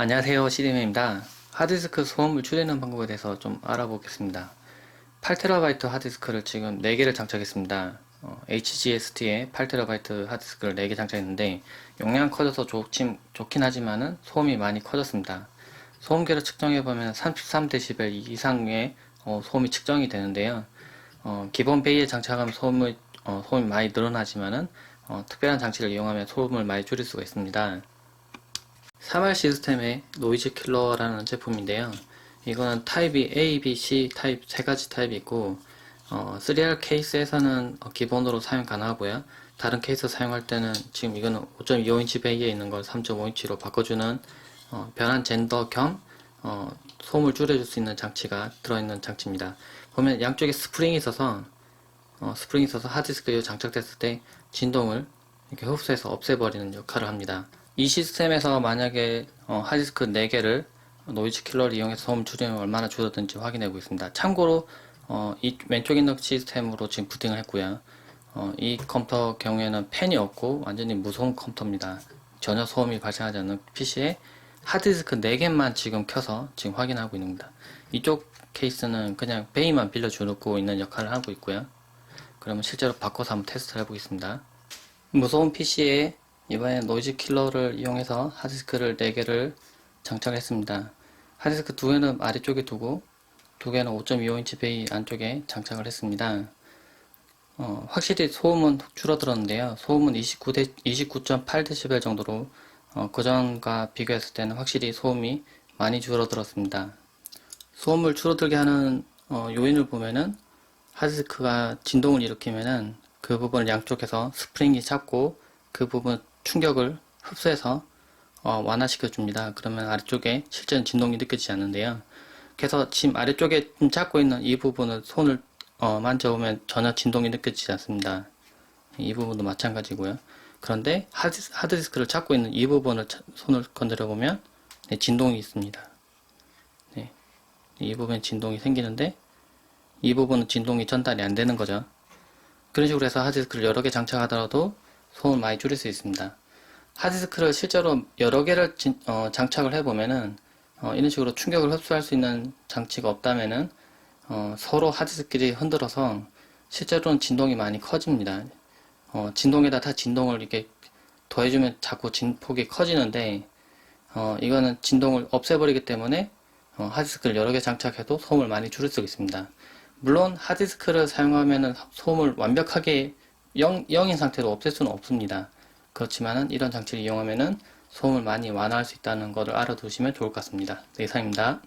안녕하세요 CDM입니다. 하드디스크 소음을 줄이는 방법에 대해서 좀 알아보겠습니다. 8TB 하드디스크를 지금 4개를 장착했습니다. 어, HGST에 8TB 하드디스크를 4개 장착했는데 용량 커져서 좋긴, 좋긴 하지만은 소음이 많이 커졌습니다. 소음계를 측정해보면 33dB 이상의 어, 소음이 측정이 되는데요. 어, 기본 베이에 장착하면 소음을, 어, 소음이 많이 늘어나지만은 어, 특별한 장치를 이용하면 소음을 많이 줄일 수가 있습니다. 3R 시스템의 노이즈 킬러라는 제품인데요. 이거는 타입이 A, B, C 타입 세 가지 타입이 있고 어, 3R 케이스에서는 어, 기본으로 사용 가능하고요. 다른 케이스 사용할 때는 지금 이거는 5.25인치 베이에 있는 걸 3.5인치로 바꿔주는 어, 변환 젠더 겸 어, 소음을 줄여줄 수 있는 장치가 들어있는 장치입니다. 보면 양쪽에 스프링이 있어서 어, 스프링이 있어서 하드디스크에 장착됐을 때 진동을 이렇게 흡수해서 없애버리는 역할을 합니다. 이 시스템에서 만약에 어, 하드디스크 4개를 노이즈 킬러를 이용해서 소음 줄이면 얼마나 줄어든지 확인해 보겠습니다. 참고로 어, 이 왼쪽에 있는 시스템으로 지금 부팅을 했고요. 어, 이 컴퓨터 경우에는 팬이 없고 완전히 무소음 컴퓨터입니다. 전혀 소음이 발생하지 않는 PC에 하드디스크 4개만 지금 켜서 지금 확인하고 있습니다. 이쪽 케이스는 그냥 베이만 빌려주고 있는 역할을 하고 있고요. 그러면 실제로 바꿔서 한번 테스트를 해보겠습니다. 무소음 PC에 이번에 노이즈 킬러를 이용해서 하드디스크를 4개를 장착했습니다. 하드디스크 두 개는 아래쪽에 두고 두 개는 5.25인치 베이 안쪽에 장착을 했습니다. 어, 확실히 소음은 줄어들었는데요. 소음은 29대, 29.8dB 정도로 어, 그전과 비교했을 때는 확실히 소음이 많이 줄어들었습니다. 소음을 줄어들게 하는 어, 요인을 보면은 하드디스크가 진동을 일으키면은 그 부분을 양쪽에서 스프링이 잡고 그 부분 충격을 흡수해서 어, 완화시켜 줍니다. 그러면 아래쪽에 실제는 진동이 느껴지지 않는데요. 그래서 지금 아래쪽에 잡고 있는 이 부분을 손을 어, 만져보면 전혀 진동이 느껴지지 않습니다. 이 부분도 마찬가지고요. 그런데 하드, 하드디스크를 잡고 있는 이 부분을 차- 손을 건드려 보면 네, 진동이 있습니다. 네, 이 부분에 진동이 생기는데 이 부분은 진동이 전달이 안 되는 거죠. 그런 식으로 해서 하드디스크를 여러 개 장착하더라도 소음을 많이 줄일 수 있습니다. 하드디스크를 실제로 여러 개를 진- 어, 장착을 해보면은 어, 이런 식으로 충격을 흡수할 수 있는 장치가 없다면은 어, 서로 하드디스크끼리 흔들어서 실제로는 진동이 많이 커집니다. 어, 진동에다 다 진동을 이렇게 더해주면 자꾸 진폭이 커지는데 어, 이거는 진동을 없애버리기 때문에 어, 하드디스크를 여러 개 장착해도 소음을 많이 줄일 수 있습니다. 물론 하드디스크를 사용하면 소음을 완벽하게 0, 0인 상태로 없앨 수는 없습니다. 그렇지만은 이런 장치를 이용하면은 소음을 많이 완화할 수 있다는 것을 알아두시면 좋을 것 같습니다. 네, 이상입니다.